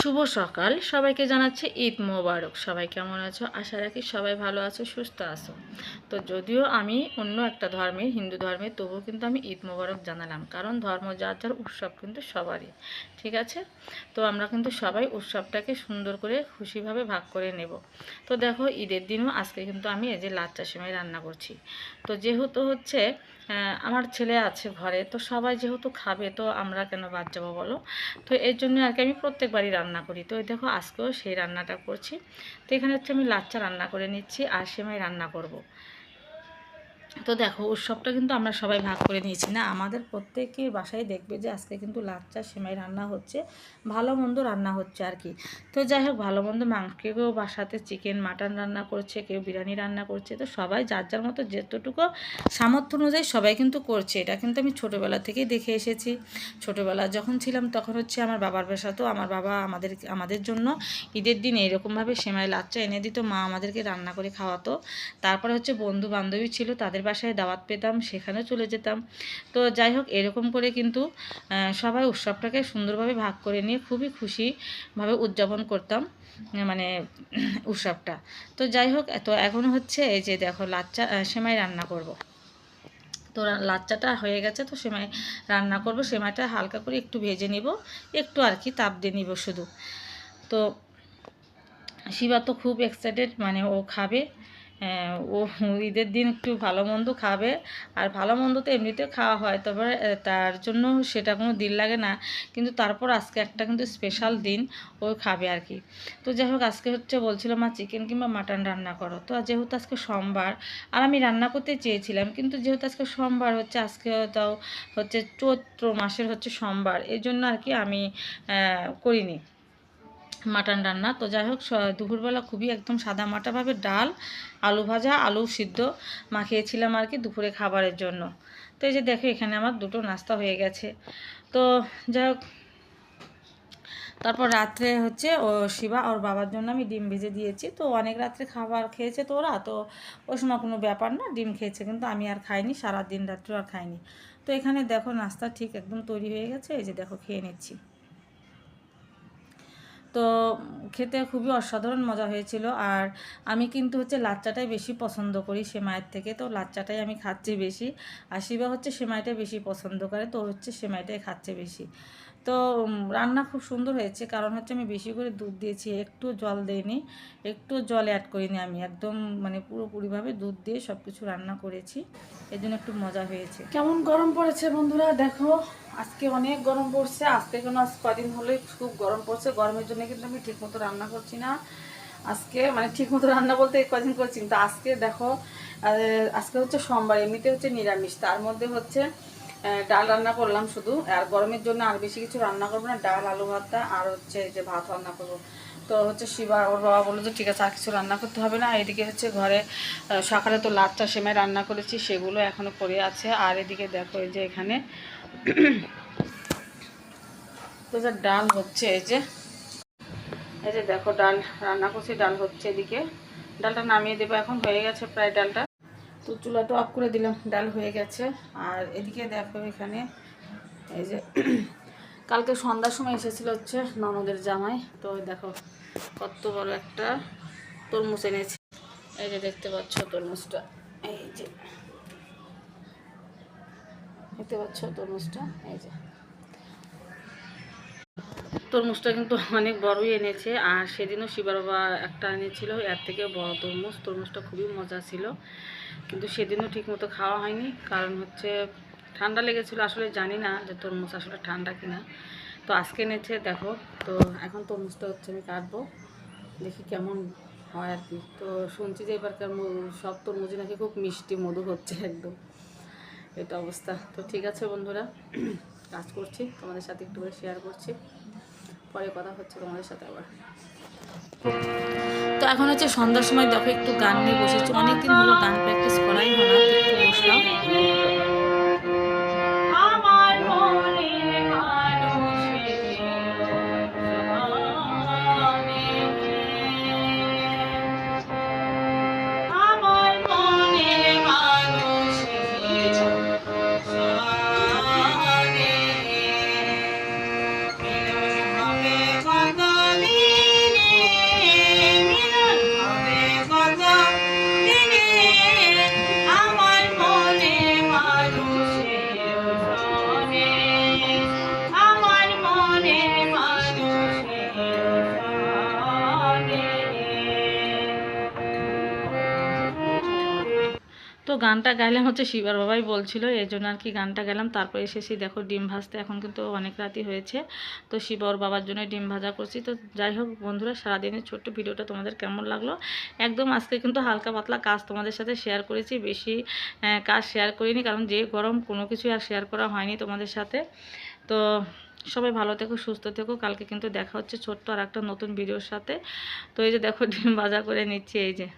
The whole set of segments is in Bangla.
শুভ সকাল। সবাইকে জানাচ্ছে ঈদ মোবারক। সবাই কেমন আছো? আশা রাখি সবাই ভালো আছো, সুস্থ আছো। তো যদিও আমি অন্য একটা ধর্মের হিন্দু ধর্মে, তবুও কিন্তু আমি ঈদ মোবারক জানালাম। কারণ ধর্ম, যার যার উৎসব কিন্তু সবারই। ঠিক আছে? তো আমরা কিন্তু সবাই উৎসবটাকে সুন্দর করে খুশিভাবে ভাগ করে নেব। তো দেখো, ঈদের দিনও আজকে কিন্তু আমি এই যে লাচ্চা সেমাই রান্না করছি। তো যেহেতু হচ্ছে আমার ছেলে আছে ঘরে, তো সবাই যেহেতু খাবে, তো আমরা কেন বাদ যাব বলো? তো এর জন্য আর কি আমি প্রত্যেকবারই রান্না করি। তো দেখো, আজকেও সেই রান্নাটা করছি। তো এখানে হচ্ছে আমি লাচ্চা রান্না করে নিচ্ছি আর সেমাই রান্না করব। তো দেখো, উৎসবটা কিন্তু আমরা সবাই ভাগ করে নিয়েছি, না? আমাদের প্রত্যেকের বাসায় দেখবে যে আজকে কিন্তু লাচ্চা, সেমাই রান্না হচ্ছে, ভালো মন্দ রান্না হচ্ছে আর কি। তো যাই হোক, ভালো মন্দ মাংস, কেউ বাসাতে চিকেন, মাটন রান্না করছে, কেউ বিরিয়ানি রান্না করছে, তো সবাই যার যার মতো যেতটুকু সামর্থ্য অনুযায়ী সবাই কিন্তু করছে। এটা কিন্তু আমি ছোটোবেলা থেকেই দেখে এসেছি। ছোটোবেলা যখন ছিলাম তখন হচ্ছে আমার বাবার বাসা, তো আমার বাবা আমাদের আমাদের জন্য ঈদের দিন এরকমভাবে সেমাই, লাচ্চা এনে দিত, মা আমাদেরকে রান্না করে খাওয়াতো। তারপরে হচ্ছে বন্ধু বান্ধবী ছিল, তাদের বাসায় দাওয়াত পেতাম, সেখানেও চলে যেতাম। তো যাই হোক, এরকম করে কিন্তু সবাই উৎসবটাকে সুন্দরভাবে ভাগ করে নিয়ে খুবই খুশিভাবে উদযাপন করতাম মানে উৎসবটা। তো যাই হোক, তো এখন হচ্ছে এই যে দেখো, লাচ্চা সেমাই রান্না করব। তো লাচ্চাটা হয়ে গেছে, তো সেমাই রান্না করব। সেমাইটা হালকা করে একটু ভেজে নিব, একটু আর কি তাপ দিয়ে নিব শুধু। তো শিবা তো খুব এক্সাইটেড মানে ও খাবে। ও ঈদের দিন একটু ভালো মন্দ খাবে। আর ভালো মন্দ তো এমনিতেও খাওয়া হয়, তবে তার জন্য সেটা কোনো দিন লাগে না। কিন্তু তারপর আজকে একটা কিন্তু স্পেশাল দিন, ও খাবে আর কি। তো যাই হোক, আজকে হচ্ছে বলছিল মা চিকেন কিংবা মাটন রান্না করো। তো যেহেতু আজকে সোমবার, আর আমি রান্না করতে চেয়েছিলাম, কিন্তু যেহেতু আজকে সোমবার হচ্ছে, আজকে তাও হচ্ছে চৈত্র মাসের হচ্ছে সোমবার এই জন্য আর কি আমি করিনি। মাটন রান্না। তো যাই হোক দুপুরবেলা খুবই একদম সাদা মাটাভাবে ডাল, আলু ভাজা, আলু সিদ্ধ মাখিয়েছিলাম আর কি দুপুরে খাবারের জন্য। তো এই যে দেখো, এখানে আমার দুটো নাস্তা হয়ে গেছে। তো যাই হোক, তারপর রাত্রে হচ্ছে ও শিবা ওর বাবার জন্য আমি ডিম ভেজে দিয়েছি। তো অনেক রাত্রে খাবার খেয়েছে তো ওরা, তো ওই সময় কোনো ব্যাপার না, ডিম খেয়েছে কিন্তু আমি আর খাইনি সারা দিন রাত্রে আর খাইনি। তো এখানে দেখো নাস্তা ঠিক একদম তৈরি হয়ে গেছে, এই যে দেখো খেয়ে নিচ্ছি। তো খেতে খুবই অসাধারণ মজা হয়েছিল। আর আমি কিন্তু হচ্ছে লাচ্চাটাই বেশি পছন্দ করি সেমাইয়ের থেকে। তো লাচ্চাটাই আমি খাচ্ছি বেশি। আর শিবা হচ্ছে সেমাইটা বেশি পছন্দ করে, তো হচ্ছে সেমাইটাই খাচ্ছে বেশি। তো রান্না খুব সুন্দর হয়েছে। কারণ হচ্ছে আমি বেশি করে দুধ দিয়েছি, একটু জল দিইনি, একটু জল অ্যাড করিনি আমি। একদম মানে পুরোপুরিভাবে দুধ দিয়ে সব কিছু রান্না করেছি। এর জন্য একটু মজা হয়েছে। কেমন গরম পড়েছে বন্ধুরা? দেখো, আজকে অনেক গরম পড়ছে। আজকে কেন আজ কদিন হলে খুব গরম পড়ছে। গরমের জন্য কিন্তু আমি ঠিকমতো রান্না করছি না। আজকে মানে ঠিকমতো রান্না বলতে কদিন করছি। কিন্তু আজকে দেখো আজকে হচ্ছে সোমবার, এমনিতে হচ্ছে নিরামিষ। তার মধ্যে হচ্ছে ডাল রান্না করলাম শুধু। আর গরমের জন্য আর বেশি কিছু রান্না করব না, ডাল, আলু ভাতটা আর হচ্ছে যে ভাত রান্না করব। তো হচ্ছে শিবা, ওর বাবা বলল যে, ঠিক আছে, আর কিছু রান্না করতে হবে না। এদিকে হচ্ছে ঘরে সকালে তো লাচ্চা সেমাই রান্না করেছি, সেগুলো এখনও পড়ে আছে। আর এদিকে দেখো এই যে এখানে তো যে ডাল হচ্ছে, এই যে এই যে দেখো ডাল রান্না করছি, ডাল হচ্ছে এদিকে। ডালটা নামিয়ে দেবো, এখন হয়ে গেছে প্রায় ডালটা। তো চুলাটা অফ করে দিলাম, ডাল হয়ে গেছে। আর এদিকে দেখো এখানে, এই যে কালকে সন্ধ্যার সময় এসেছিল হচ্ছে ননদের জামাই। তো দেখো কত বড় একটা তরমুজ এনেছে। এই যে দেখতে পাচ্ছ তরমুজটা, এই যে। দেখতে পাচ্ছ তরমুজটা, এই যে। তরমুজটা কিন্তু অনেক বড়ই এনেছে। আর সেদিনও শিবার বাবা একটা এনেছিল, এর থেকে বড় তরমুজ। তরমুজটা খুবই মজা ছিল। কিন্তু সেদিনও ঠিকমতো খাওয়া হয়নি। কারণ হচ্ছে ঠান্ডা লেগেছিল। আসলে জানি না যে তরমুজ আসলে ঠান্ডা কিনা। তো আজকে এনেছে, দেখো। তো এখন তরমুজটা হচ্ছে আমি কাটবো। দেখি কেমন হয় আর কি। তো শুনছি যে এবারকার মু- সব তরমুজই নাকি খুব মিষ্টি মধু হচ্ছে একদম। এটা অবস্থা। তো ঠিক আছে বন্ধুরা, কাজ করছি। তোমাদের সাথে একটু করে শেয়ার করছি। পরে কথা হচ্ছে তোমাদের সাথে আবার। তো এখন হচ্ছে সন্ধ্যার সময় দেখো একটু গান নিয়ে বসেছি। অনেকদিন হলো গান প্র্যাকটিস করাই হলো বসলাম। তো গানটা গাইলাম হচ্ছে শিবার বাবাই বলছিল, এই জন্য আর কি গানটা গেলাম তারপরে এসেছি, দেখো ডিম ভাজতে, এখন কিন্তু অনেক রাতই হয়েছে। তো শিবা ওর বাবার জন্য ডিম ভাজা করছি। তো যাই হোক বন্ধুরা, সারাদিনের ছোট্ট ভিডিওটা তোমাদের কেমন লাগল? একদম আজকে কিন্তু হালকা পাতলা কাজ তোমাদের সাথে শেয়ার করেছি, বেশি কাজ শেয়ার করিনি, কারণ যে গরম কোনো কিছু আর শেয়ার করা হয়নি তোমাদের সাথে। তো সবাই ভালো থেকো, সুস্থ থেকো। কালকে কিন্তু দেখা হচ্ছে ছোট্ট আর একটা নতুন ভিডিওর সাথে। তো এই যে দেখো ডিম ভাজা করে নিচ্ছি, এই যে।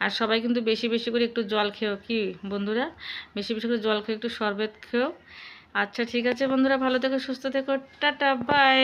আর সবাই কিন্তু বেশি বেশি করে একটু জল খেও, কি বন্ধুরা? বেশি বেশি করে জল খেয়ে একটু শরবত খেও। আচ্ছা ঠিক আছে বন্ধুরা, ভালো থেকো, সুস্থ থেকো, টাটা, বাই।